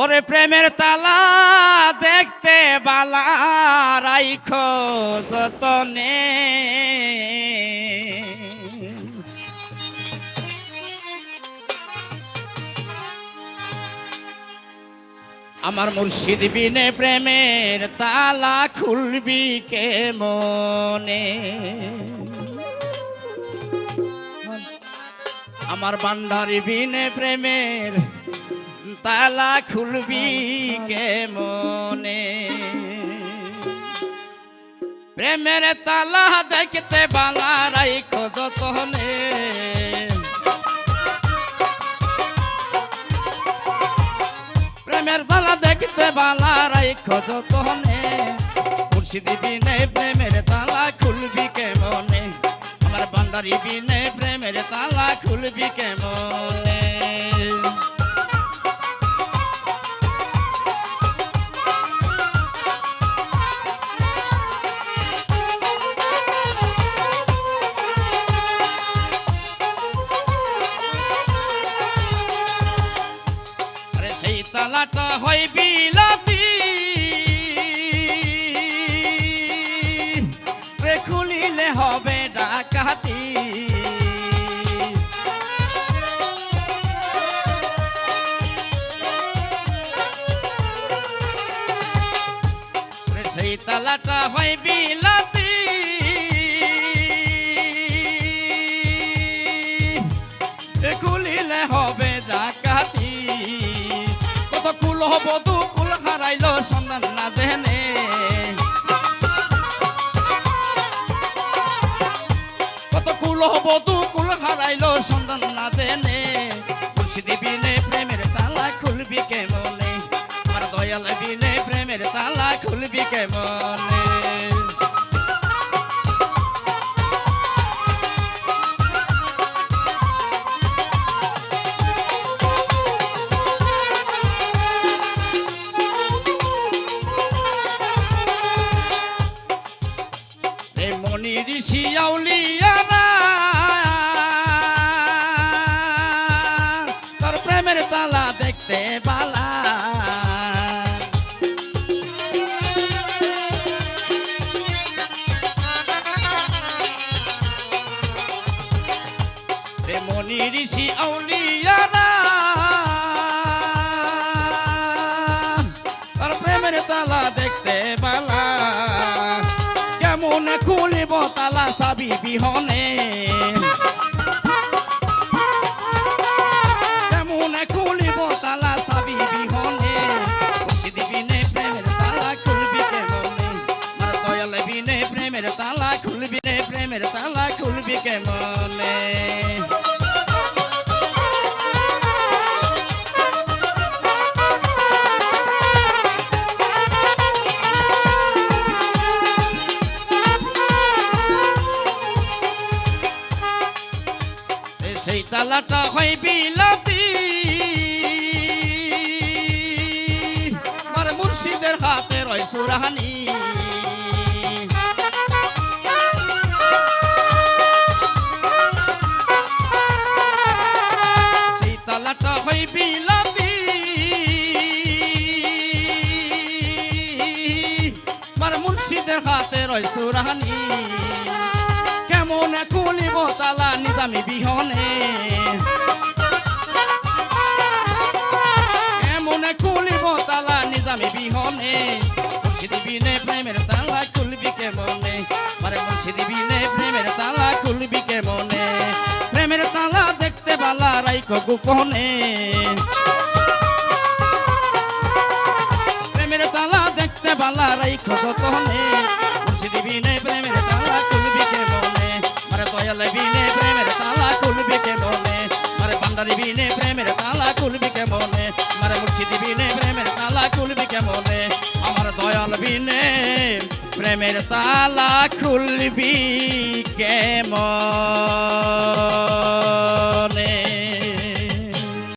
ওরে প্রেমের তালা দেখতে বালা, রাইখ যতনে। আমার মুর্শিদ বিনে প্রেমের তালা খুলবি কে মনে? আমার বান্ধারি বিনে প্রেমের তালা খুলবি কে মনে প্রেমের তালা দেখতে বালা রাইখ যতনে প্রেমের তালা দেখতে বালা রাইখ যতনে মুর্শিদি বিনে প্রেমের তালা খুলবি কে মনে আমার বান্দারি বিনে প্রেমের তালা খুলবি কে তালাটা হয় বিলাতি। রে খুলিলে হবে ডাকাতি। সেই তালাটা হয় বিলাতি কুল কুল হারাইল সন্ধান না দেনে কত কুল হব কুল হারাইল সন্ধান না দেনে মুর্শিদি বিনে প্রেমের তালা খুলবি কেমনে? আর দয়াল বিনে প্রেমের তালা খুলবি কে বালা এ মনি ঋষি আউলিয়ারা প্রেমের তালা দেখতে বালা কেমন খুলিব তালা সাবি বিহনে? দয়াল বিনে প্রেমের তালা খুলবি রে, প্রেমের তালা খুলবি কেমনে? সেই তালাটা হয় বিলাতি। আমার মুর্শিদের হাতে রয় সুরাহানি। হাতে রয় সুরাহানি কেমন খুলিব তালা নিজামি বিহনে? কেমন খুলিব তালা নিজামি বিহনে? মুর্শিদি বিনে প্রেমের তালা খুলবি কেমনে? মারে মুর্শিদি বিনে প্রেমের তালা খুলবি কেমনে? প্রেমের তালা দেখতে বালা রাইখ গোপনে। পালা রাইখো যতনে মুর্শিদি বিনে প্রেমের তালা খুলবি কে মনে মারে দয়াল বিনে প্রেমের তালা খুলবি কে মনে মারে বান্দারি বিনে প্রেমের তালা খুলবি কে মনে মারে মুর্শিদি বিনে প্রেমের তালা খুলবি কে মনে আমার দয়াল বিনে প্রেমের তালা খুলবি কে মনে?